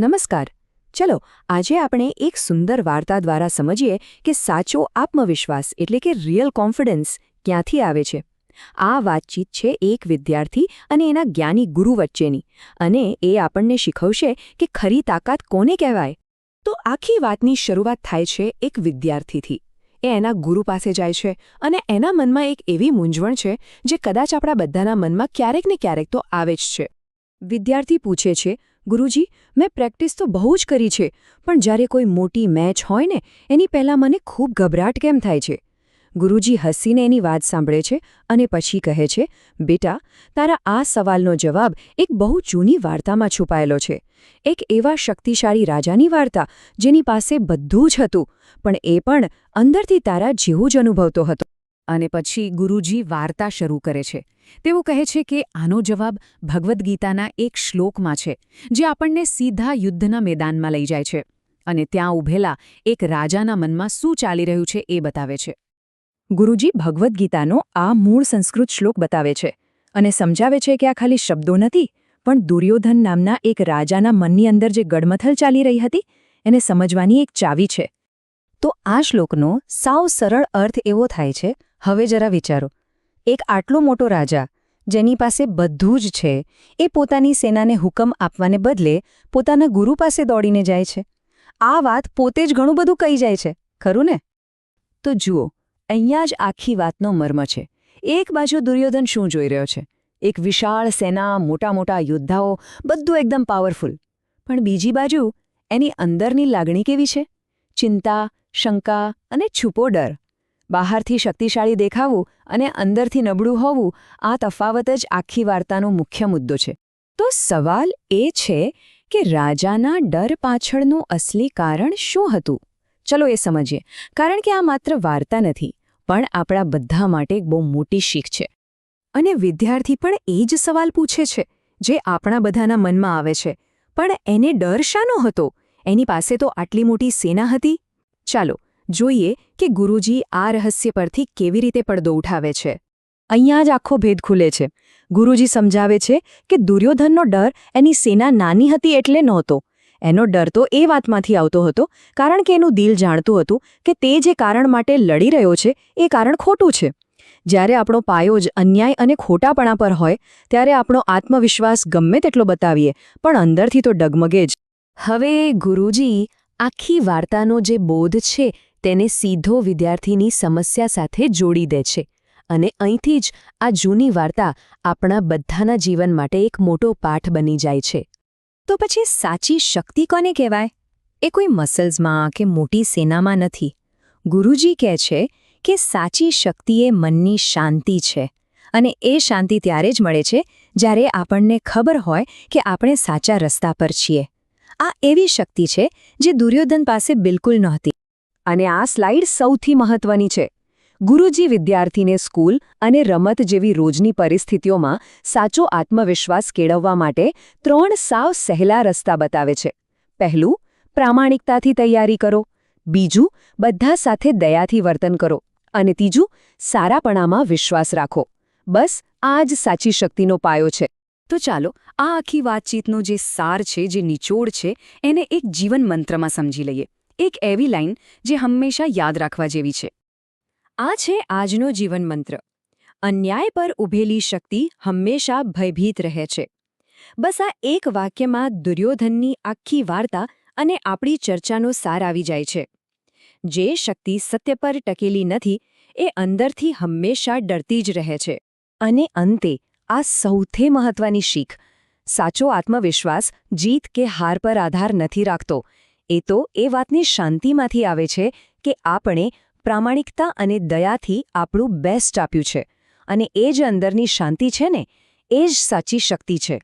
નમસ્કાર. ચલો, આજે આપણે એક સુંદર વાર્તા દ્વારા સમજીએ કે સાચો આત્મવિશ્વાસ એટલે કે રિયલ કોન્ફિડન્સ ક્યાંથી આવે છે. આ વાતચીત છે એક વિદ્યાર્થી અને એના જ્ઞાની ગુરુ વચ્ચેની અને એ આપણને શીખવશે કે ખરી તાકાત કોને કહેવાય. તો આખી વાતની શરૂઆત થાય છે એક વિદ્યાર્થીથી. એ એના ગુરુ પાસે જાય છે અને એના મનમાં એક એવી મૂંઝવણ છે જે કદાચ આપણા બધાના મનમાં ક્યારેક ને ક્યારેક તો આવે જ છે. વિદ્યાર્થી પૂછે છે ગુરુજી, મેં પ્રેક્ટિસ તો બહુ જ કરી છે, પણ જ્યારે કોઈ મોટી મેચ હોય ને, એની પહેલાં મને ખૂબ ગભરાટ કેમ થાય છે? ગુરુજી હસીને એની વાત સાંભળે છે અને પછી કહે છે, બેટા, તારા આ સવાલનો જવાબ એક બહુ જૂની વાર્તામાં છુપાયેલો છે. એક એવા શક્તિશાળી રાજાની વાર્તા જેની પાસે બધું જ હતું, પણ એ પણ અંદરથી તારા જેવું જ અનુભવતો હતો. અને પછી ગુરુજી વાર્તા શરૂ કરે છે. તેઓ કહે છે કે આનો જવાબ ભગવદ્ ગીતાના એક શ્લોકમાં છે, જે આપણને સીધા યુદ્ધના મેદાનમાં લઈ જાય છે અને ત્યાં ઊભેલા એક રાજાના મનમાં શું ચાલી રહ્યું છે એ બતાવે છે. ગુરુજી ભગવદ્ ગીતાનો આ મૂળ સંસ્કૃત શ્લોક બતાવે છે અને સમજાવે છે કે આ ખાલી શબ્દો નથી, પણ દુર્યોધન નામના એક રાજાના મનની અંદર જે ગડમથલ ચાલી રહી હતી, એને સમજવાની એક ચાવી છે. તો આ શ્લોકનો સાવ સરળ અર્થ એવો થાય છે, હવે જરા વિચારો. એક આટલો મોટો રાજા, જેની પાસે બધું જ છે, એ પોતાની સેનાને હુકમ આપવાને બદલે પોતાના ગુરુ પાસે દોડીને જાય છે. આ વાત પોતે જ ઘણું બધું કહી જાય છે, ખરું ને? તો જુઓ, અહીંયા જ આખી વાતનો મર્મ છે. એક બાજુ દુર્યોધન શું જોઈ રહ્યો છે? એક વિશાળ સેના, મોટા મોટા યોદ્ધાઓ, બધું એકદમ પાવરફુલ પણ બીજી બાજુ એની અંદરની લાગણી કેવી છે? ચિંતા શંકા અને છુપો ડર. બહારથી શક્તિશાળી દેખાવું અને અંદરથી નબળું હોવું આ તફાવત જ આખી વાર્તાનો મુખ્ય મુદ્દો છે. તો સવાલ એ છે કે રાજાના ડર પાછળનું અસલી કારણ શું હતું? ચલો એ સમજીએ. કારણ કે આ માત્ર વાર્તા નથી, પણ આપણા બધા માટે બહુ મોટી શીખ છે. અને વિદ્યાર્થી પણ એ જ સવાલ પૂછે છે, જે આપણા બધાના મનમાં આવે છે. પણ એને ડર શાનો હતો? એની પાસે તો આટલી મોટી સેના હતી? ચાલો, જોઈએ કે ગુરુજી આ રહસ્ય પરથી કેવી રીતે પડદો ઉઠાવે છે. અહીંયા જ આખો ભેદ ખુલે છે. ગુરુજી સમજાવે છે કે દુર્યોધનનો ડર એની સેના નાની હતી એટલે નહોતો. એનો ડર તો એ વાતમાંથી આવતો હતો, કારણ કે એનું દિલ જાણતું હતું કે તે જે કારણ માટે લડી રહ્યો છે, એ કારણ ખોટું છે. જ્યારે આપણો પાયો જ અન્યાય અને ખોટાપણા પર હોય, ત્યારે આપણો આત્મવિશ્વાસ ગમે તેટલો બતાવીએ, પણ અંદરથી તો ડગમગે જ. હવે ગુરુજી આખી વાર્તાનો જે બોધ છે, તેને સીધો વિદ્યાર્થીની સમસ્યા સાથે જોડી દે છે. અને અહીંથી જ આ જૂની વાર્તા આપણા બધાના જીવન માટે એક મોટો પાઠ બની જાય છે. તો પછી સાચી શક્તિ કોને કહેવાય? એ કોઈ મસલ્સમાં કે મોટી સેનામાં નથી. ગુરુજી કહે છે કે સાચી શક્તિ એ મનની શાંતિ છે. અને એ શાંતિ ત્યારે જ મળે છે જ્યારે આપણને ખબર હોય કે આપણે સાચા રસ્તા પર છીએ. આ એવી શક્તિ છે, જે દુર્યોધન પાસે બિલકુલ નહોતી. અને આ સ્લાઇડ સૌથી મહત્વની છે. ગુરુજી વિદ્યાર્થીને સ્કૂલ અને રમત જેવી રોજની પરિસ્થિતિઓમાં સાચો આત્મવિશ્વાસ કેળવવા માટે ત્રણ સાવ સહેલા રસ્તા બતાવે છે. પહેલું, પ્રામાણિકતાથી તૈયારી કરો. બીજું, બધા સાથે દયાથી વર્તન કરો. અને ત્રીજું, સારાપણામાં વિશ્વાસ રાખો. બસ, આ જ સાચી શક્તિનો પાયો છે. તો ચાલો, આ આખી વાતચીતનો જે સાર છે, જે નિચોડ છે, એને એક જીવન મંત્રમાં સમજી લઈએ. એક એવી લાઈન જે હંમેશા યાદ રાખવા જેવી છે. આ છે આજનો જીવન મંત્ર. અન્યાય પર ઊભેલી શક્તિ હંમેશા ભયભીત રહે છે. બસ આ એક વાક્યમાં દુર્યોધનની આખી વાર્તા અને આપણી ચર્ચાનો સાર આવી જાય છે. જે શક્તિ સત્ય પર ટકેલી નથી, એ અંદરથી હંમેશા ડરતી જ રહે છે. અને અંતે આ સૌથી મહત્વની શીખ. સાચો આત્મવિશ્વાસ, જીત કે હાર પર આધાર નથી રાખતો. એ તો એ વાતની શાંતિમાંથી આવે છે કે આપણે પ્રામાણિકતા અને દયાથી આપણું બેસ્ટ આપ્યું છે. અને એ જ અંદરની શાંતિ છે ને? એ જ સાચી શક્તિ છે.